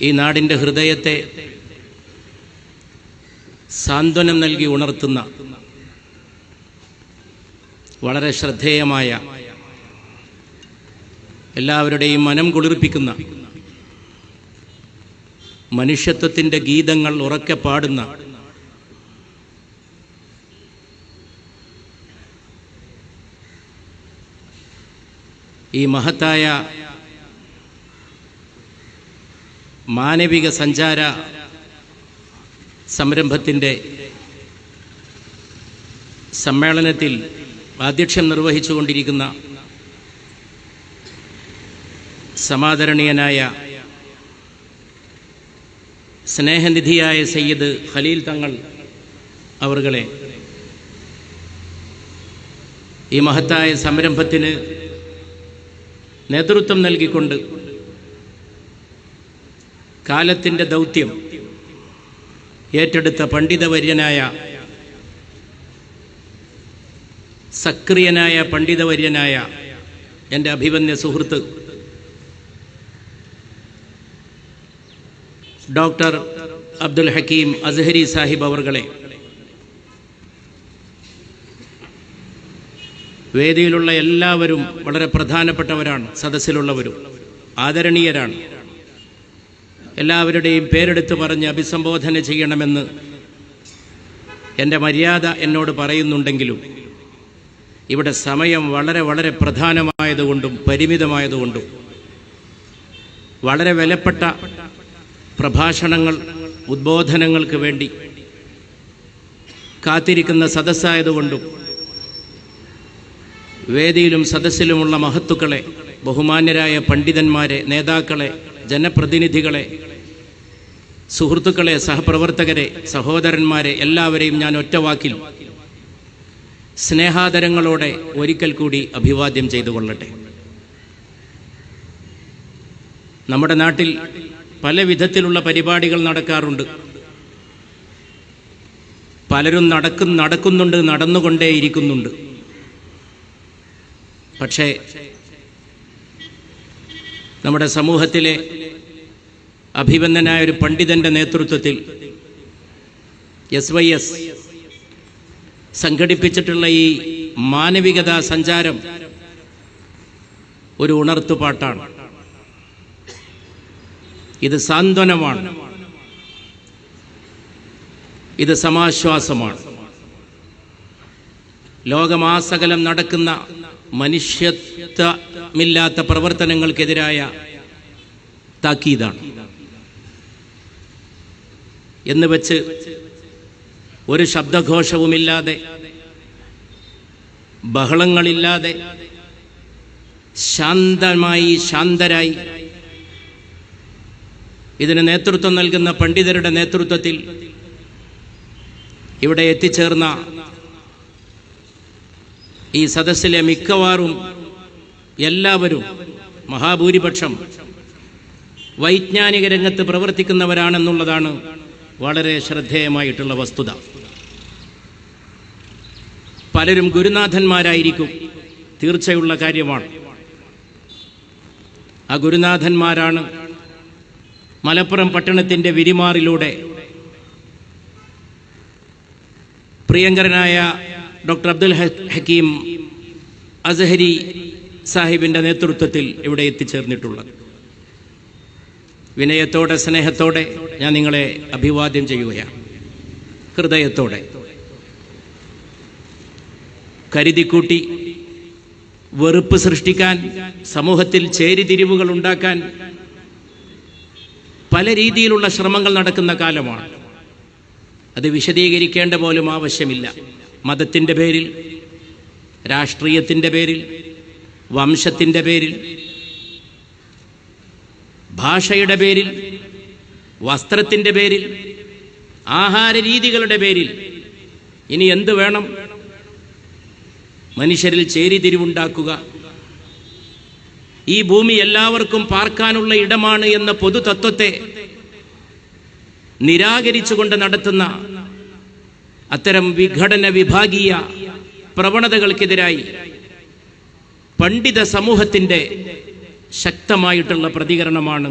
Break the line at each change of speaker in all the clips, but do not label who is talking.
ഈ നാടിന്റെ ഹൃദയത്തെ സാന്ത്വനം നൽകി ഉണർത്തുന്ന വളരെ ശ്രദ്ധേയമായ എല്ലാവരുടെയും മനം കുളിർപ്പിക്കുന്ന മനുഷ്യത്വത്തിന്റെ ഗീതങ്ങൾ ഉറക്കെ പാടുന്ന ഈ മഹത്തായ മാനവിക സഞ്ചാര സംരംഭത്തിന്റെ സമ്മേളനത്തിൽ ആധ്യക്ഷം നിർവഹിച്ചുകൊണ്ടിരിക്കുന്ന സമാദരണീയനായ സ്നേഹനിധിയായ സയ്യിദ് ഖലീൽ തങ്ങൾ അവർകളെ ഈ മഹത്തായ സംരംഭത്തിന് നേതൃത്വം നൽകിക്കൊണ്ട് കാലത്തിന്റെ ദൗത്യം. ഏറ്റെടുത്ത പണ്ഡിതവര്യനായ സക്രിയനായ പണ്ഡിതവര്യനായ എന്റെ അഭിമന്യ സുഹൃത്ത് ഡോക്ടർ അബ്ദുൽ ഹക്കീം അസ്ഹരി സാഹിബ് അവർകളെ വേദിയിലുള്ള എല്ലാവരും വളരെ പ്രധാനപ്പെട്ടവരാണ് സദസ്സിലുള്ളവരും ആദരണീയരാണ്. എല്ലാവരുടെയും പേരെടുത്ത് പറഞ്ഞ് അഭിസംബോധന ചെയ്യണമെന്ന് എന്റെ മര്യാദ എന്നോട് പറയുന്നുണ്ടെങ്കിലും ഇവിടെ സമയം വളരെ വളരെ പ്രധാനമായതുകൊണ്ടും പരിമിതമായതുകൊണ്ടും വളരെ വിലപ്പെട്ട പ്രഭാഷണങ്ങൾ ഉദ്ബോധനങ്ങൾക്ക് വേണ്ടി കാത്തിരിക്കുന്ന സദസ്സായതുകൊണ്ടും വേദിയിലും സദസ്സിലുമുള്ള മഹത്തുക്കളെ ബഹുമാന്യരായ പണ്ഡിതന്മാരെ നേതാക്കളെ ജനപ്രതിനിധികളെ സുഹൃത്തുക്കളെ സഹപ്രവർത്തകരെ സഹോദരന്മാരെ എല്ലാവരെയും ഞാൻ ഒറ്റവാക്കിൽ സ്നേഹാദരങ്ങളോടെ ഒരിക്കൽ കൂടി അഭിവാദ്യം ചെയ്തു കൊള്ളട്ടെ. നമ്മുടെ നാട്ടിൽ പല വിധത്തിലുള്ള പരിപാടികൾ നടക്കാറുണ്ട്. പലരും നടക്കും നടക്കുന്നുണ്ട് നടന്നുകൊണ്ടേയിരിക്കുന്നുണ്ട്. പക്ഷേ നമ്മുടെ സമൂഹത്തിലെ അഭിവന്ദനായ ഒരു പണ്ഡിതന്റെ നേതൃത്വത്തിൽ എസ് വൈ എസ് സംഘടിപ്പിച്ചിട്ടുള്ള ഈ മാനവികത സഞ്ചാരം ഒരു ഉണർത്തുപാട്ടാണ്. ഇത് സാന്ത്വനമാണ്. ഇത് സമാശ്വാസമാണ്. ലോകമാസകലം നടക്കുന്ന മനുഷ്യത്വമില്ലാത്ത പ്രവർത്തനങ്ങൾക്കെതിരായ താക്കീതാണ്. എന്ന് വെച്ച് ഒരു ശബ്ദഘോഷവുമില്ലാതെ ബഹളങ്ങളില്ലാതെ ശാന്തമായി ശാന്തരായി ഇതിന് നേതൃത്വം നൽകുന്ന പണ്ഡിതരുടെ നേതൃത്വത്തിൽ ഇവിടെ എത്തിച്ചേർന്ന ഈ സദസ്സിലെ മിക്കവാറും എല്ലാവരും മഹാഭൂരിപക്ഷം വൈജ്ഞാനിക രംഗത്ത് പ്രവർത്തിക്കുന്നവരാണെന്നുള്ളതാണ് വളരെ ശ്രദ്ധേയമായിട്ടുള്ള വസ്തുത. പലരും ഗുരുനാഥന്മാരായിരിക്കും. തീർച്ചയുള്ള കാര്യമാണ്. ആ ഗുരുനാഥന്മാരാണ് മലപ്പുറം പട്ടണത്തിന്റെ വിരിമാറിലൂടെ പ്രിയങ്കരനായ ഡോക്ടർ അബ്ദുൽ ഹക്കീം അസഹരി സാഹിബിന്റെ നേതൃത്വത്തിൽ ഇവിടെ എത്തിച്ചേർന്നിട്ടുള്ളത്. വിനയത്തോടെ സ്നേഹത്തോടെ ഞാൻ നിങ്ങളെ അഭിവാദ്യം ചെയ്യുകയാണ്. ഹൃദയത്തോടെ. കരുതിക്കൂട്ടി വെറുപ്പ് സൃഷ്ടിക്കാൻ സമൂഹത്തിൽ ചേരിതിരിവുകൾ ഉണ്ടാക്കാൻ പല രീതിയിലുള്ള ശ്രമങ്ങൾ നടക്കുന്ന കാലമാണ്. അത് വിശദീകരിക്കേണ്ട പോലും ആവശ്യമില്ല. മതത്തിന്റെ പേരിൽ രാഷ്ട്രീയത്തിന്റെ പേരിൽ വംശത്തിന്റെ പേരിൽ ഭാഷയുടെ പേരിൽ വസ്ത്രത്തിന്റെ പേരിൽ ആഹാര രീതികളുടെ പേരിൽ ഇനി എന്ത് വേണം? മനുഷ്യരിൽ ചേരിതിരിവുണ്ടാക്കുക ഈ ഭൂമി എല്ലാവർക്കും പാർക്കാനുള്ള ഇടമാണ് എന്ന പൊതുതത്വത്തെ നിരാകരിച്ചുകൊണ്ട് നടത്തുന്ന അത്തരം വിഘടന വിഭാഗീയ പ്രവണതകൾക്കെതിരായി പണ്ഡിത സമൂഹത്തിന്റെ ശക്തമായിട്ടുള്ള പ്രതികരണമാണ്.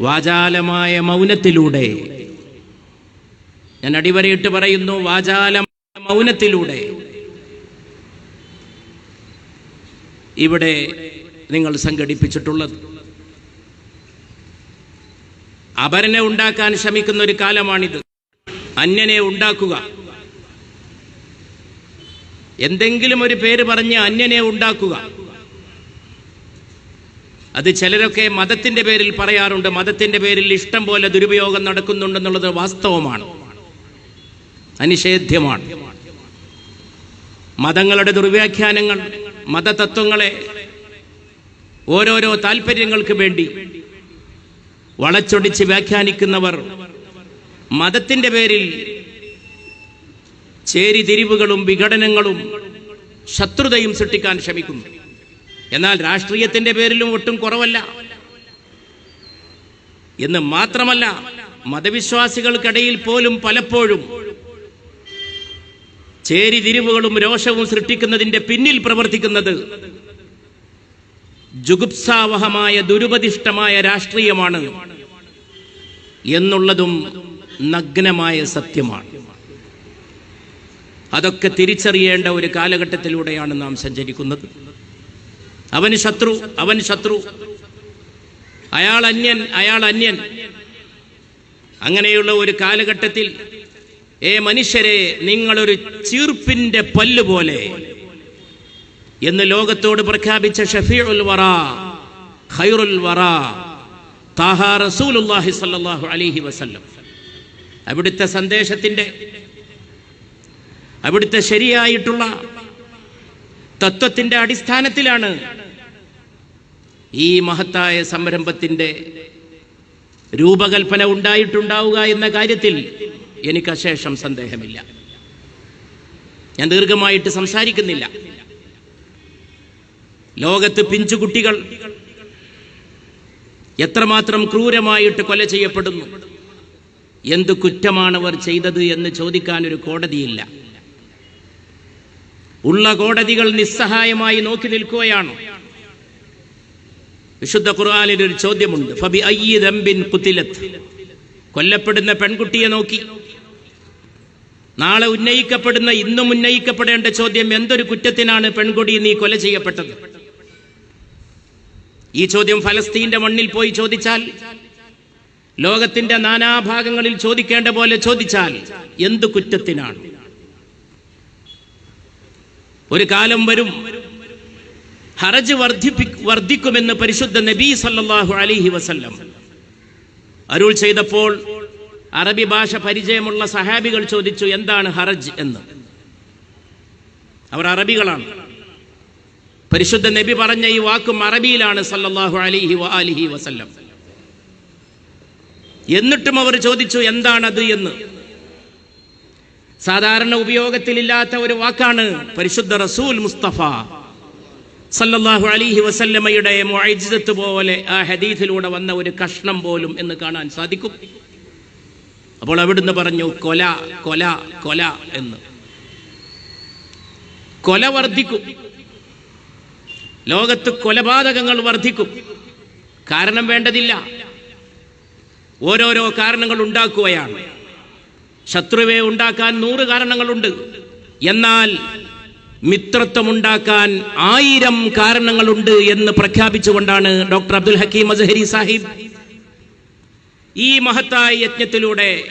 വാചാലമായ മൗനത്തിലൂടെ. ഞാൻ അടിവരയിട്ട് പറയുന്നു വാചാല മൗനത്തിലൂടെ. ഇവിടെ നിങ്ങൾ സംഘടിപ്പിച്ചിട്ടുള്ളത്. അപരനെ ഉണ്ടാക്കാൻ ശ്രമിക്കുന്ന ഒരു കാലമാണിത്. അന്യനെ ഉണ്ടാക്കുക. എന്തെങ്കിലും ഒരു പേര് പറഞ്ഞ് അന്യനെ ഉണ്ടാക്കുക. അത് ചിലരൊക്കെ മതത്തിന്റെ പേരിൽ പറയാറുണ്ട് മതത്തിന്റെ പേരിൽ ഇഷ്ടം പോലെ ദുരുപയോഗം നടക്കുന്നുണ്ടെന്നുള്ളത് വാസ്തവമാണ്. അനിഷേധ്യമാണ്. മതങ്ങളുടെ ദുർവ്യാഖ്യാനങ്ങൾ മതതത്വങ്ങളെ ഓരോരോ താല്പര്യങ്ങൾക്ക് വേണ്ടി വളച്ചൊടിച്ച് വ്യാഖ്യാനിക്കുന്നവർ മതത്തിന്റെ പേരിൽ ചേരിതിരിവുകളും വിഘടനങ്ങളും ശത്രുതയും സൃഷ്ടിക്കാൻ ശ്രമിക്കുന്നു. എന്നാൽ രാഷ്ട്രീയത്തിന്റെ പേരിലും ഒട്ടും കുറവല്ല. എന്ന് മാത്രമല്ല മതവിശ്വാസികൾക്കിടയിൽ പോലും പലപ്പോഴും ചേരിതിരിവുകളും രോഷവും സൃഷ്ടിക്കുന്നതിന്റെ പിന്നിൽ പ്രവർത്തിക്കുന്നത് ജുഗുപ്സാവഹമായ ദുരുപതിഷ്ടമായ രാഷ്ട്രീയമാണ് എന്നുള്ളതും നഗ്നമായ സത്യമാണ്. അതൊക്കെ തിരിച്ചറിയേണ്ട ഒരു കാലഘട്ടത്തിലൂടെയാണ് നാം സഞ്ചരിക്കുന്നത്. അവന് ശത്രു അവൻ ശത്രു. അയാൾ അന്യൻ അയാൾ അന്യൻ. അങ്ങനെയുള്ള ഒരു കാലഘട്ടത്തിൽ ഏ മനുഷ്യരെ നിങ്ങളൊരു ചീർപ്പിന്റെ പല്ല് പോലെ എന്ന് ലോകത്തോട് പ്രഖ്യാപിച്ച ഷഫീഉൽ വറ ഖൈറുൽ വറ താഹ റസൂലുള്ളാഹി സല്ലല്ലാഹു അലൈഹി വസല്ലം. അവിടുത്തെ സന്ദേശത്തിന്റെ അവിടുത്തെ ശരിയായിട്ടുള്ള തത്വത്തിന്റെ അടിസ്ഥാനത്തിലാണ് ഈ മഹത്തായ സംരംഭത്തിന്റെ രൂപകൽപ്പന ഉണ്ടായിട്ടുണ്ടാവുക എന്ന കാര്യത്തിൽ എനിക്ക് അശേഷം സന്ദേഹമില്ല. ഞാൻ ദീർഘമായിട്ട് സംസാരിക്കുന്നില്ല. ലോകത്ത് പിഞ്ചുകുട്ടികൾ എത്രമാത്രം ക്രൂരമായിട്ട് കൊല ചെയ്യപ്പെടുന്നു? എന്ത് കുറ്റമാണ് അവർ ചെയ്തത് എന്ന് ചോദിക്കാൻ ഒരു കോടതിയില്ല. ഉള്ള കോടതികൾ നിസ്സഹായമായി നോക്കി നിൽക്കുകയാണ്? വിശുദ്ധ ഖുർആാനിൽ ഒരു ചോദ്യമുണ്ട്. ഫബി അയ്യി ദംബിൻ കുത്തിലത്ത്. കൊല്ലപ്പെടുന്ന പെൺകുട്ടിയെ നോക്കി. നാളെ ഉന്നയിക്കപ്പെടുന്ന ഇന്നും ഉന്നയിക്കപ്പെടേണ്ട ചോദ്യം എന്തൊരു കുറ്റത്തിനാണ് പെൺകുടി നീ കൊല ചെയ്യപ്പെട്ടത്? ഈ ചോദ്യം ഫലസ്തീന്റെ മണ്ണിൽ പോയി ചോദിച്ചാൽ ലോകത്തിന്റെ നാനാഭാഗങ്ങളിൽ ചോദിക്കേണ്ട പോലെ ചോദിച്ചാൽ എന്തു കുറ്റത്തിനാണ്? ഒരു കാലം വരും ഹറജ് വർദ്ധിപ്പി വർദ്ധിക്കുമെന്ന് പരിശുദ്ധ നബി സല്ലാഹു അലൈഹി വസല്ലം അരുൾ ചെയ്തപ്പോൾ അറബി ഭാഷ പരിചയമുള്ള സഹാബികൾ ചോദിച്ചു എന്താണ് ഹറജ് എന്ന്? അവർ അറബികളാണ്. പരിശുദ്ധ നബി പറഞ്ഞ ഈ വാക്കും അറബിയിലാണ് സല്ലാഹു അലിഹി അലിഹി വസല്ലം. എന്നിട്ടും അവർ ചോദിച്ചു എന്താണത് എന്ന്? സാധാരണ ഉപയോഗത്തിലില്ലാത്ത ഒരു വാക്കാണ് പരിശുദ്ധ റസൂൽ മുസ്തഫ. സല്ലല്ലാഹു അലിഹി വസല്ലമ്മയുടെ മൊഴിജിതത്ത് പോലെ ആ ഹദീഥിലൂടെ വന്ന ഒരു കഷ്ണം പോലും എന്ന് കാണാൻ സാധിക്കും. അപ്പോൾ അവിടുന്ന് പറഞ്ഞു കൊല കൊല കൊല എന്ന്. കൊല വർദ്ധിക്കും. ലോകത്ത് കൊലപാതകങ്ങൾ വർദ്ധിക്കും. കാരണം വേണ്ടതില്ല. ഓരോരോ കാരണങ്ങൾ ഉണ്ടാക്കുകയാണ്. ശത്രുവെ ഉണ്ടാക്കാൻ നൂറ് കാരണങ്ങളുണ്ട്. എന്നാൽ മിത്രത്വമുണ്ടാക്കാൻ ആയിരം കാരണങ്ങളുണ്ട് എന്ന് പ്രഖ്യാപിച്ചുകൊണ്ടാണ് ഡോക്ടർ അബ്ദുൽ ഹക്കീം അസഹരി സാഹിബ് ഈ മഹത്തായ യജ്ഞത്തിലൂടെ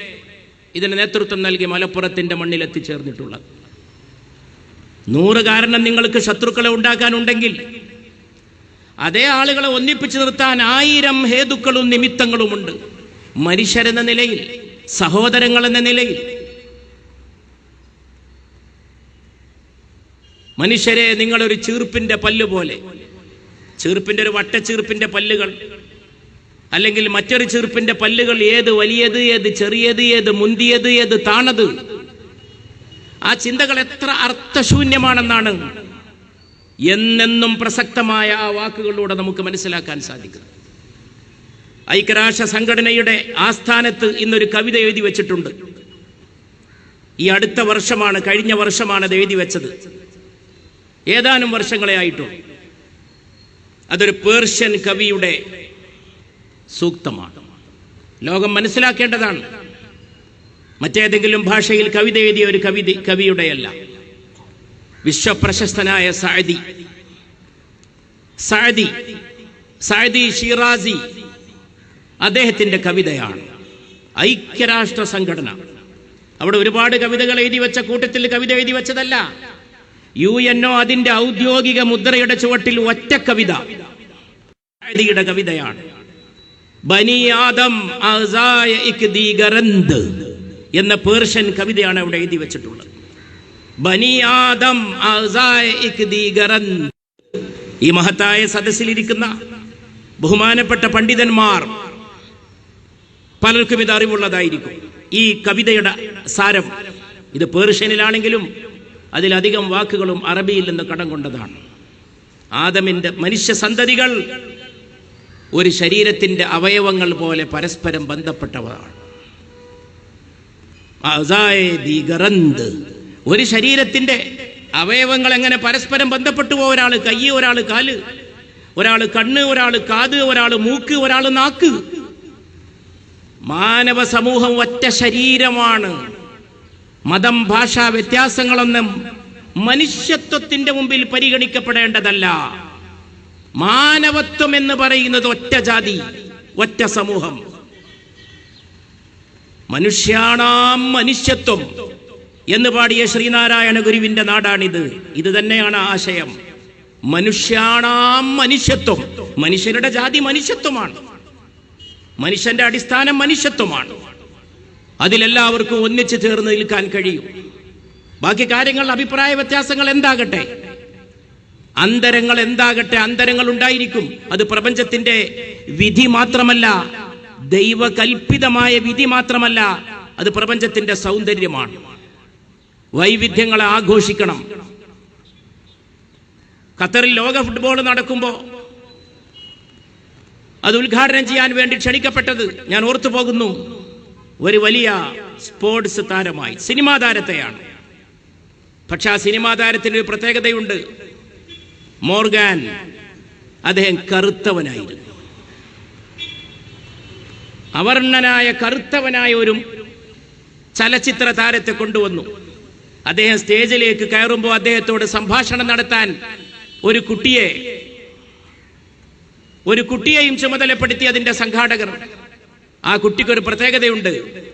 ഇതിന് നേതൃത്വം നൽകി മലപ്പുറത്തിന്റെ മണ്ണിൽ എത്തിച്ചേർന്നിട്ടുള്ളത്. നൂറ് കാരണം നിങ്ങൾക്ക് ശത്രുക്കളെ ഉണ്ടാക്കാനുണ്ടെങ്കിൽ അതേ ആളുകളെ ഒന്നിപ്പിച്ചു നിർത്താൻ ആയിരം ഹേതുക്കളും നിമിത്തങ്ങളുമുണ്ട്. മനുഷ്യരെന്ന നിലയിൽ സഹോദരങ്ങൾ എന്ന നിലയിൽ മനുഷ്യരെ നിങ്ങളൊരു ചീർപ്പിന്റെ പല്ല് പോലെ. ചീർപ്പിന്റെ ഒരു വട്ടച്ചീർപ്പിന്റെ പല്ലുകൾ. അല്ലെങ്കിൽ മറ്റൊരു ചീർപ്പിന്റെ പല്ലുകൾ ഏത് വലിയത് ഏത് ചെറിയത് ഏത് മുന്തിയത് ഏത് താണത്. ആ ചിന്തകൾ എത്ര അർത്ഥശൂന്യമാണെന്നാണ് എന്നെന്നും പ്രസക്തമായ ആ വാക്കുകളിലൂടെ നമുക്ക് മനസ്സിലാക്കാൻ സാധിക്കുന്നത്. ഐക്യരാഷ്ട്ര സംഘടനയുടെ ആസ്ഥാനത്ത് ഇന്നൊരു കവിത എഴുതി വെച്ചിട്ടുണ്ട്. ഈ അടുത്ത വർഷമാണ് കഴിഞ്ഞ വർഷമാണ് അത് എഴുതി വെച്ചത്. ഏതാനും വർഷങ്ങളെ ആയിട്ടുള്ളൂ അതൊരു പേർഷ്യൻ കവിയുടെ സൂക്തമാണ്. ലോകം മനസ്സിലാക്കേണ്ടതാണ്. മറ്റേതെങ്കിലും ഭാഷയിൽ കവിത എഴുതിയ ഒരു കവിത കവിയുടെയല്ല. വിശ്വപ്രശസ്തനായ സാദി. സാദി സാദി ഷിറാസി അദ്ദേഹത്തിന്റെ കവിതയാണ്. ഐക്യരാഷ്ട്ര സംഘടന. അവിടെ ഒരുപാട് കവിതകൾ എഴുതി വെച്ച കൂട്ടത്തിൽ കവിത എഴുതി വെച്ചതല്ല. യു എൻ ഒ അതിന്റെ ഔദ്യോഗിക മുദ്രയുടെ ചുവട്ടിൽ ഒറ്റ കവിത. യുടെ കവിതയാണ്. ബനിയാദം എന്ന പേർഷ്യൻ കവിതയാണ് അവിടെ എഴുതി വെച്ചിട്ടുള്ളത്. ബനിയാദം ഈ മഹത്തായ സദസ്സിലിരിക്കുന്ന ബഹുമാനപ്പെട്ട പണ്ഡിതന്മാർ പലർക്കും ഇത് അറിവുള്ളതായിരിക്കും. ഈ കവിതയുടെ സാരം ഇത് പേർഷ്യനിലാണെങ്കിലും അതിലധികം വാക്കുകളും അറബിയിൽ നിന്ന് കടം കൊണ്ടതാണ്. ആദമിന്റെ മനുഷ്യ സന്തതികൾ ഒരു ശരീരത്തിന്റെ അവയവങ്ങൾ പോലെ പരസ്പരം ബന്ധപ്പെട്ടവരാണ്. ഒരു ശരീരത്തിന്റെ അവയവങ്ങൾ എങ്ങനെ പരസ്പരം ബന്ധപ്പെട്ടു ഒരാൾ കൈ ഒരാൾ കാൽ ഒരാൾ കണ്ണ് ഒരാൾ കാത് ഒരാൾ മൂക്ക് ഒരാൾ നാക്ക്. മാനവ സമൂഹം ഒറ്റ ശരീരമാണ്. മതം ഭാഷ വ്യത്യാസങ്ങളൊന്നും മനുഷ്യത്വത്തിന്റെ മുമ്പിൽ പരിഗണിക്കപ്പെടേണ്ടതല്ല. മാനവത്വം എന്ന് പറയുന്നത് ഒറ്റ ജാതി ഒറ്റ സമൂഹം. മനുഷ്യാണാം മനുഷ്യത്വം എന്ന് പാടിയ ശ്രീനാരായണ ഗുരുവിന്റെ നാടാണിത്. ഇത് തന്നെയാണ് ആശയം. മനുഷ്യാണാം മനുഷ്യത്വം. മനുഷ്യരുടെ ജാതി മനുഷ്യത്വമാണ്. മനുഷ്യന്റെ അടിസ്ഥാനം മനുഷ്യത്വമാണ്. അതിലെല്ലാവർക്കും ഒന്നിച്ചു ചേർന്ന് നിൽക്കാൻ കഴിയും. ബാക്കി കാര്യങ്ങൾ അഭിപ്രായ വ്യത്യാസങ്ങൾ എന്താകട്ടെ? അന്തരങ്ങൾ എന്താകട്ടെ? അന്തരങ്ങൾ ഉണ്ടായിരിക്കും. അത് പ്രപഞ്ചത്തിന്റെ വിധി മാത്രമല്ല ദൈവകൽപിതമായ വിധി മാത്രമല്ല അത് പ്രപഞ്ചത്തിന്റെ സൗന്ദര്യമാണ്. വൈവിധ്യങ്ങളെ ആഘോഷിക്കണം. ഖത്തറിൽ ലോക ഫുട്ബോൾ നടക്കുമ്പോൾ അത് ഉദ്ഘാടനം ചെയ്യാൻ വേണ്ടി ക്ഷണിക്കപ്പെട്ടത് ഞാൻ ഓർത്തു പോകുന്നു ഒരു വലിയ സ്പോർട്സ് താരമായി. സിനിമാ താരത്തെയാണ്. പക്ഷെ ആ സിനിമാ താരത്തിന് ഒരു പ്രത്യേകതയുണ്ട്. മോർഗാൻ അദ്ദേഹം കറുത്തവനായിരുന്നു. അവർണനായ കറുത്തവനായ ഒരു ചലച്ചിത്ര താരത്തെ കൊണ്ടുവന്നു. അദ്ദേഹം സ്റ്റേജിലേക്ക് കയറുമ്പോൾ അദ്ദേഹത്തോട് സംഭാഷണം നടത്താൻ ഒരു കുട്ടിയെ ഒരു കുട്ടിയെയും ചുമതലപ്പെടുത്തി അതിന്റെ സംഘാടകർ ആ കുട്ടിക്കൊരു പ്രത്യേകതയുണ്ട്.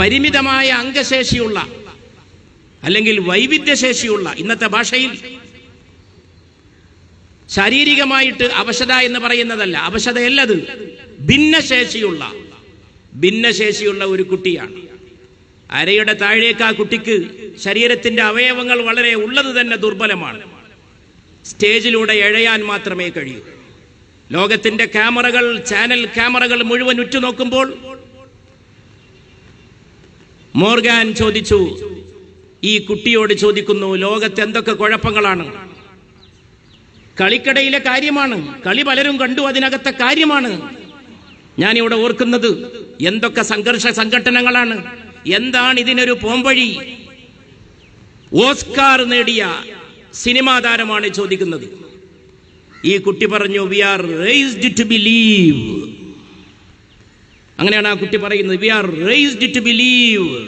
പരിമിതമായ അംഗശേഷിയുള്ള അല്ലെങ്കിൽ വൈവിധ്യശേഷിയുള്ള ഇന്നത്തെ ഭാഷയിൽ ശാരീരികമായിട്ട് അവശത എന്ന് പറയുന്നതല്ല അവശതയല്ലത് ഭിന്നശേഷിയുള്ള ഭിന്നശേഷിയുള്ള ഒരു കുട്ടിയാണ്. അരയുടെ താഴേക്ക് ആ കുട്ടിക്ക് ശരീരത്തിന്റെ അവയവങ്ങൾ വളരെ ഉള്ളത് തന്നെ ദുർബലമാണ്. സ്റ്റേജിലൂടെ എഴയാൻ മാത്രമേ കഴിയൂ. ലോകത്തിന്റെ ക്യാമറകൾ ചാനൽ ക്യാമറകൾ മുഴുവൻ ഉറ്റുനോക്കുമ്പോൾ മോർഗാൻ ചോദിച്ചു ഈ കുട്ടിയോട് ചോദിക്കുന്നു ലോകത്ത് എന്തൊക്കെ കുഴപ്പങ്ങളാണ്? കളിക്കടയിലെ കാര്യമാണ്. കളി പലരും കണ്ടു അതിനകത്തെ കാര്യമാണ്. ഞാൻ ഇവിടെ ഓർക്കുന്നത് എന്തൊക്കെ സംഘർഷ സംഘടനകളാണ് എന്താണ് ഇതിനൊരു പോംവഴി? ഓസ്കാർ നേടിയ സിനിമാ താരമാണ് ചോദിക്കുന്നത്. ഈ കുട്ടി പറഞ്ഞു we are raised to believe അങ്ങനെയാണ് ആ കുട്ടി പറയുന്നത് we are raised to believe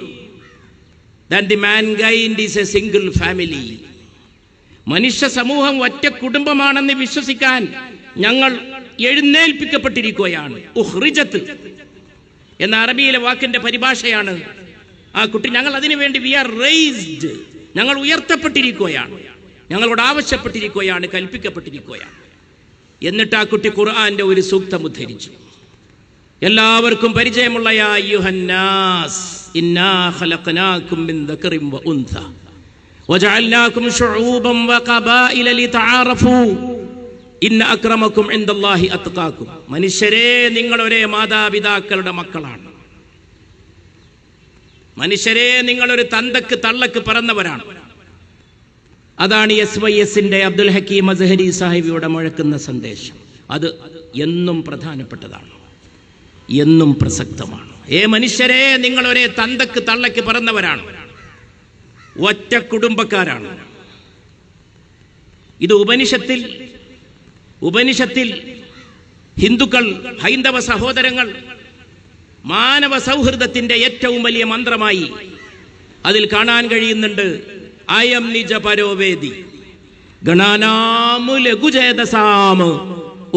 the mankind is a single family മനുഷ്യ സമൂഹം ഒറ്റ കുടുംബമാണെന്ന് വിശ്വസിക്കാൻ ഞങ്ങൾ എഴുന്നേൽപ്പിക്കപ്പെട്ടിരിക്കുകയാണ്. ഉഹ്റിജത്ത് എന്ന അറബിയിലെ വാക്കിന്റെ പരിഭാഷയാണ് ആ കുട്ടി. ഞങ്ങൾ അതിനു വേണ്ടി വി ആർ റേസ്ഡ് ഞങ്ങൾ ഉയർത്തപ്പെട്ടിരിക്കുകയാണ്. ഞങ്ങളോട് ആവശ്യപ്പെട്ടിരിക്കുകയാണ് കൽപ്പിക്കപ്പെട്ടിരിക്കുകയാണ്. എന്നിട്ട് ആ കുട്ടി ഖുർആന്റെ ഒരു സൂക്തം ഉദ്ധരിച്ചു. എല്ലാവർക്കും പരിചയമുള്ള മനുഷ്യരെ നിങ്ങൾ ഒരേ മാതാപിതാക്കളുടെ മക്കളാണ്. മനുഷ്യരെ നിങ്ങളൊരു തന്തക്ക് തള്ളക്ക് പിറന്നവരാണ്. അതാണ് എസ് വൈ എസിന്റെ അബ്ദുൽ ഹക്കീം അസഹരി സാഹിബിയുടെ മുഴക്കുന്ന സന്ദേശം. അത് എന്നും പ്രധാനപ്പെട്ടതാണ്. എന്നും പ്രസക്തമാണ്. ഏ മനുഷ്യരെ നിങ്ങൾ ഒരേ തന്തക്ക് തള്ളക്ക് പിറന്നവരാണ്. ഒറ്റ കുടുംബക്കാരാണ്. ഇത് ഉപനിഷത്തിൽ ഉപനിഷത്തിൽ ഹിന്ദുക്കൾ ഹൈന്ദവ സഹോദരങ്ങൾ മാനവ സൗഹൃദത്തിന്റെ ഏറ്റവും വലിയ മന്ത്രമായി അതിൽ കാണാൻ കഴിയുന്നുണ്ട് അയം നിജ പരോവേദി. ഗണാനാമു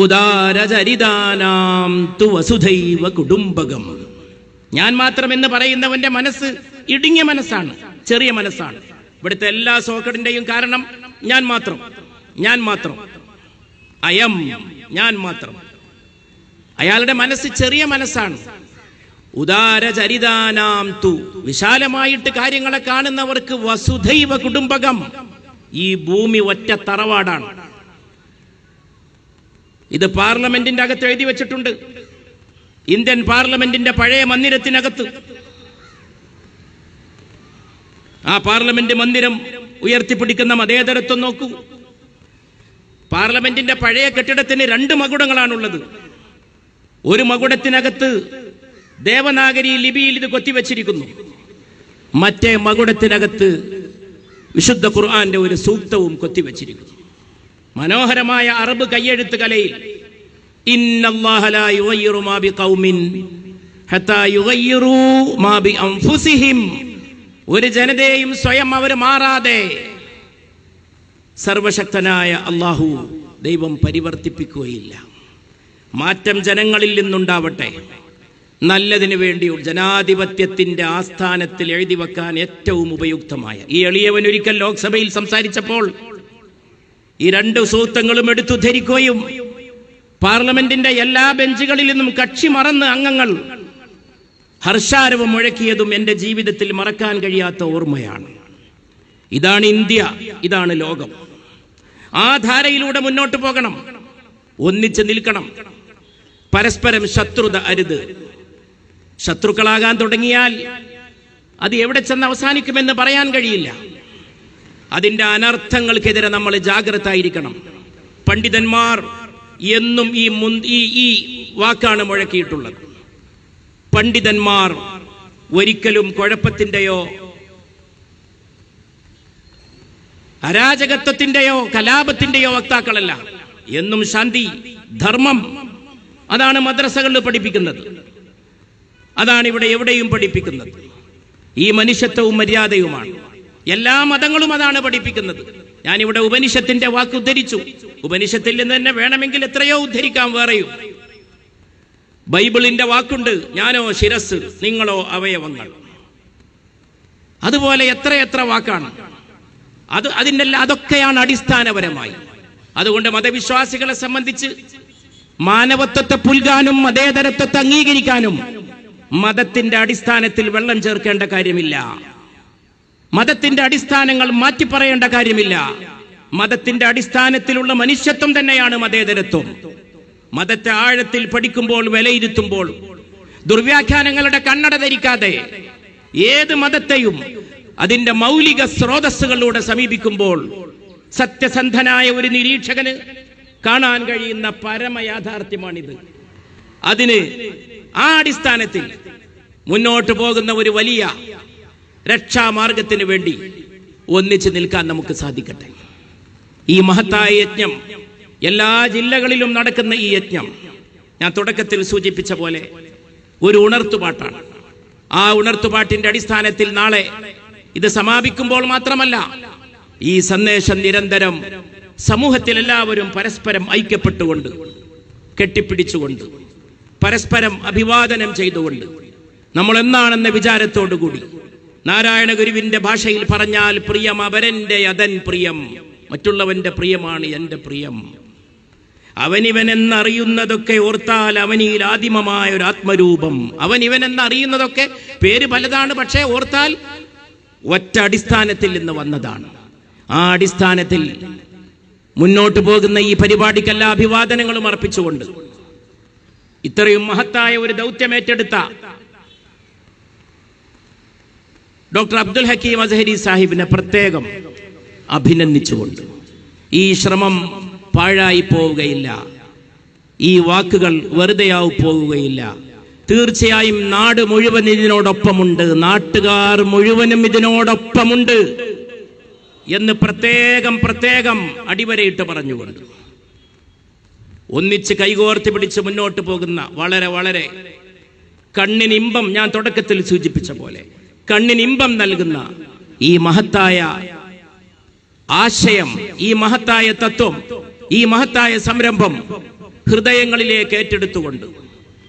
ഉദാരചരിതാനാം തു വസുധൈവ കുടുംബകം. ഞാൻ മാത്രം എന്ന് പറയുന്നവന്റെ മനസ്സ് ഇടുങ്ങിയ മനസ്സാണ് ചെറിയ മനസ്സാണ്. ഇവിടുത്തെ എല്ലാ സോക്കടിന്റെയും കാരണം ഞാൻ മാത്രം ഞാൻ മാത്രം. അയം ഞാൻ മാത്രം. അയാളുടെ മനസ്സ് ചെറിയ മനസ്സാണ് ഉദാരചരിതാനാം തു. വിശാലമായിട്ട് കാര്യങ്ങളെ കാണുന്നവർക്ക് വസുധൈവ കുടുംബകം ഈ ഭൂമി ഒറ്റ തറവാടാണ്. ഇത് പാർലമെന്റിന്റെ അകത്ത് എഴുതി വെച്ചിട്ടുണ്ട്. ഇന്ത്യൻ പാർലമെന്റിന്റെ പഴയ മന്ദിരത്തിനകത്ത്. ആ പാർലമെന്റ് മന്ദിരം ഉയർത്തിപ്പിടിക്കുന്ന മതേതരത്വം നോക്കൂ. പാർലമെന്റിന്റെ പഴയ കെട്ടിടത്തിന് രണ്ട് മകുടങ്ങളാണുള്ളത്. ഒരു മകുടത്തിനകത്ത് ദേവനാഗരി ലിപിയിൽ ഇത് കൊത്തിവെച്ചിരിക്കുന്നു. മറ്റേ മകുടത്തിനകത്ത് വിശുദ്ധ ഖുർആന്റെ ഒരു സൂക്തവും കൊത്തിവെച്ചിരിക്കുന്നു. മനോഹരമായ അറബ് കയ്യെഴുത്ത് കലയിൽ ഒരു ജനതയും സ്വയം അവർ മാറാതെ സർവശക്തനായ അള്ളാഹു ദൈവം പരിവർത്തിപ്പിക്കുകയില്ല. മാറ്റം ജനങ്ങളിൽ നിന്നുണ്ടാവട്ടെ. നല്ലതിനു വേണ്ടി ജനാധിപത്യത്തിന്റെ ആസ്ഥാനത്തിൽ എഴുതി വെക്കാൻ ഏറ്റവും ഉപയുക്തമായ. ഈ എളിയവൻ ഒരിക്കൽ ലോക്സഭയിൽ സംസാരിച്ചപ്പോൾ ഈ രണ്ട് സൂത്രങ്ങളും എടുത്തു ധരിക്കുകയും പാർലമെന്റിന്റെ എല്ലാ ബെഞ്ചുകളിൽ നിന്നും കക്ഷി മറന്ന് അംഗങ്ങൾ ഹർഷാരവം മുഴക്കിയതും എന്റെ ജീവിതത്തിൽ മറക്കാൻ കഴിയാത്ത ഓർമ്മയാണ്. ഇതാണ് ഇന്ത്യ ഇതാണ് ലോകം. ആ ധാരയിലൂടെ മുന്നോട്ട് പോകണം. ഒന്നിച്ച് നിൽക്കണം. പരസ്പരം ശത്രുത അരുത്. ശത്രുക്കളാകാൻ തുടങ്ങിയാൽ അത് എവിടെ ചെന്ന് അവസാനിക്കുമെന്ന് പറയാൻ കഴിയില്ല. അതിന്റെ അനർത്ഥങ്ങൾക്കെതിരെ നമ്മൾ ജാഗ്രത ആയിരിക്കണം പണ്ഡിതന്മാർ എന്നും ഈ മുൻ- ഈ വാക്കാണ് മുഴക്കിയിട്ടുള്ളത്. പണ്ഡിതന്മാർ ഒരിക്കലും കുഴപ്പത്തിന്റെയോ അരാജകത്വത്തിന്റെയോ കലാപത്തിന്റെയോ വക്താക്കളല്ല. എന്നും ശാന്തി ധർമ്മം അതാണ് മദ്രസകളിൽ പഠിപ്പിക്കുന്നത്. അതാണ് ഇവിടെ എവിടെയും പഠിപ്പിക്കുന്നത്. ഈ മനുഷ്യത്വവും മര്യാദയുമാണ്. എല്ലാ മതങ്ങളും അതാണ് പഠിപ്പിക്കുന്നത്. ഞാൻ ഇവിടെ ഉപനിഷത്തിന്റെ വാക്ക് ഉദ്ധരിച്ചു. ഉപനിഷത്തിൽ നിന്ന് തന്നെ വേണമെങ്കിൽ എത്രയോ ഉദ്ധരിക്കാം വേറെയും. ബൈബിളിന്റെ വാക്കുണ്ട് ഞാനോ ശിരസ് നിങ്ങളോ അവയവങ്ങൾ. അതുപോലെ എത്രയെത്ര വാക്കാണ്. അത് അതിന്റെ അതൊക്കെയാണ് അടിസ്ഥാനപരമായി. അതുകൊണ്ട് മതവിശ്വാസികളെ സംബന്ധിച്ച് മാനവത്വത്തെ പുൽകാനും മതേതരത്വത്തെ അംഗീകരിക്കാനും മതത്തിന്റെ അടിസ്ഥാനത്തിൽ വെള്ളം ചേർക്കേണ്ട കാര്യമില്ല. മതത്തിന്റെ അടിസ്ഥാനങ്ങൾ മാറ്റി പറയേണ്ട കാര്യമില്ല. മതത്തിന്റെ അടിസ്ഥാനത്തിലുള്ള മനുഷ്യത്വം തന്നെയാണ് മതേതരത്വം. മതത്തെ ആഴത്തിൽ പഠിക്കുമ്പോൾ വിലയിരുത്തുമ്പോൾ ദുർവ്യാഖ്യാനങ്ങളുടെ കണ്ണട ധരിക്കാതെ ഏത് മതത്തെയും അതിന്റെ മൗലിക സ്രോതസ്സുകളിലൂടെ സമീപിക്കുമ്പോൾ സത്യസന്ധനായ ഒരു നിരീക്ഷകന് കാണാൻ കഴിയുന്ന പരമയാഥാർത്ഥ്യമാണിത്. അതിന് ആ അടിസ്ഥാനത്തിൽ മുന്നോട്ട് പോകുന്ന ഒരു വലിയ രക്ഷാമാർഗത്തിന് വേണ്ടി ഒന്നിച്ചു നിൽക്കാൻ നമുക്ക് സാധിക്കട്ടെ. ഈ മഹത്തായ യജ്ഞം എല്ലാ ജില്ലകളിലും നടക്കുന്ന ഈ യജ്ഞം ഞാൻ തുടക്കത്തിൽ സൂചിപ്പിച്ച പോലെ ഒരു ഉണർത്തുപാട്ടാണ്. ആ ഉണർത്തുപാട്ടിന്റെ അടിസ്ഥാനത്തിൽ നാളെ ഇത് സമാപിക്കുമ്പോൾ മാത്രമല്ല ഈ സന്ദേശം നിരന്തരം സമൂഹത്തിൽ എല്ലാവരും പരസ്പരം ഐക്യപ്പെട്ടുകൊണ്ട് കെട്ടിപ്പിടിച്ചുകൊണ്ട് പരസ്പരം അഭിവാദനം ചെയ്തുകൊണ്ട് നമ്മൾ എന്താണെന്ന വിചാരത്തോടു കൂടി നാരായണ ഗുരുവിന്റെ ഭാഷയിൽ പറഞ്ഞാൽ പ്രിയം അവരന്റെ അതൻ പ്രിയം മറ്റുള്ളവന്റെ പ്രിയമാണ് എന്റെ പ്രിയം. അവനിവനെന്നറിയുന്നതൊക്കെ ഓർത്താൽ അവനിൽ ആദിമമായ ഒരു ആത്മരൂപം. അവൻ എന്നറിയുന്നതൊക്കെ പേര് പലതാണ് പക്ഷേ ഓർത്താൽ ഒറ്റ അടിസ്ഥാനത്തിൽ നിന്ന് വന്നതാണ്. ആ അടിസ്ഥാനത്തിൽ മുന്നോട്ട് പോകുന്ന ഈ പരിപാടിക്കെല്ലാ അഭിവാദനങ്ങളും അർപ്പിച്ചുകൊണ്ട് ഇത്രയും മഹത്തായ ഒരു ദൗത്യം ഏറ്റെടുത്ത ഡോക്ടർ അബ്ദുൽ ഹക്കീം അസഹരി സാഹിബിനെ പ്രത്യേകം അഭിനന്ദിച്ചുകൊണ്ട് ഈ ശ്രമം പാഴായി പോവുകയില്ല. ഈ വാക്കുകൾ വെറുതെയാവു പോവുകയില്ല. തീർച്ചയായും നാട് മുഴുവൻ ഇതിനോടൊപ്പമുണ്ട്. നാട്ടുകാർ മുഴുവനും ഇതിനോടൊപ്പമുണ്ട് എന്ന് പ്രത്യേകം പ്രത്യേകം അടിവരയിട്ട് പറഞ്ഞുകൊണ്ട് ഒന്നിച്ച് കൈകോർത്ത് പിടിച്ച് മുന്നോട്ട് പോകുന്ന വളരെ വളരെ കണ്ണിന് ഇമ്പം ഞാൻ തുടക്കത്തിൽ സൂചിപ്പിച്ച പോലെ കണ്ണിന് ഇമ്പം നൽകുന്ന ഈ മഹത്തായ ആശയം ഈ മഹത്തായ തത്വം ഈ മഹത്തായ സംരംഭം ഹൃദയങ്ങളിലേക്ക് ഏറ്റെടുത്തുകൊണ്ട്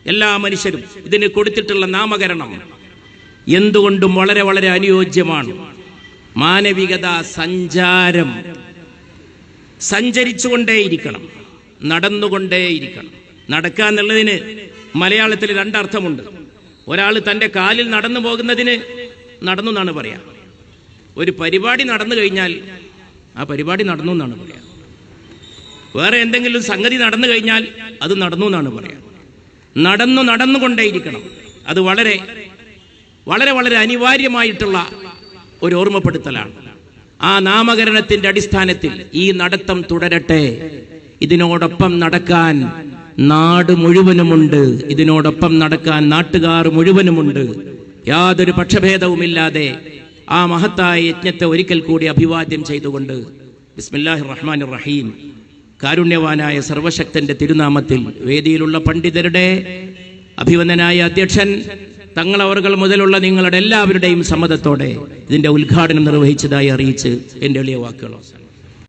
എല്ലാ മനുഷ്യരും ഇതിന് കൊടുത്തിട്ടുള്ള നാമകരണം എന്തുകൊണ്ടും വളരെ വളരെ അനുയോജ്യമാണ്. മാനവികത സഞ്ചാരം. സഞ്ചരിച്ചുകൊണ്ടേയിരിക്കണം. നടന്നുകൊണ്ടേയിരിക്കണം. നടക്കുക എന്നുള്ളതിന് മലയാളത്തിൽ രണ്ടർത്ഥമുണ്ട്. ഒരാൾ തന്റെ കാലിൽ നടന്നു പോകുന്നതിന് നടന്നു എന്നാണ് പറയാ. ഒരു പരിപാടി നടന്നു കഴിഞ്ഞാൽ ആ പരിപാടി നടന്നു എന്നാണ് പറയാ. വേറെ എന്തെങ്കിലും സംഗതി നടന്നു കഴിഞ്ഞാൽ അത് നടന്നു എന്നാണ് പറയാ. നടന്നു നടന്നുകൊണ്ടേയിരിക്കണം. അത് വളരെ വളരെ വളരെ അനിവാര്യമായിട്ടുള്ള ഒരു ഓർമ്മപ്പെടുത്തലാണ്. ആ നാമകരണത്തിന്റെ അടിസ്ഥാനത്തിൽ ഈ നടത്തം തുടരട്ടെ. ഇതിനോടൊപ്പം നടക്കാൻ നാട് മുഴുവനുമുണ്ട് ഇതിനോടൊപ്പം നടക്കാൻ നാട്ടുകാർ മുഴുവനുമുണ്ട് യാതൊരു പക്ഷഭേദവുമില്ലാതെ ആ മഹത്തായ യജ്ഞത്തെ ഒരിക്കൽ കൂടി അഭിവാദ്യം ചെയ്തുകൊണ്ട് ബിസ്മില്ലാഹി റഹ്മാൻ റഹീം കാരുണ്യവാനായ സർവശക്തന്റെ തിരുനാമത്തിൽ വേദിയിലുള്ള പണ്ഡിതരുടെ അഭിവന്ദനായ അധ്യക്ഷൻ തങ്ങളവർകൾ മുതലുള്ള നിങ്ങളുടെ എല്ലാവരുടെയും സമ്മതത്തോടെ ഇതിന്റെ ഉദ്ഘാടനം നിർവഹിച്ചതായി അറിയിച്ച് എന്റെ എളിയ വാക്കുകൾ അവസാനിപ്പിക്കുന്നു.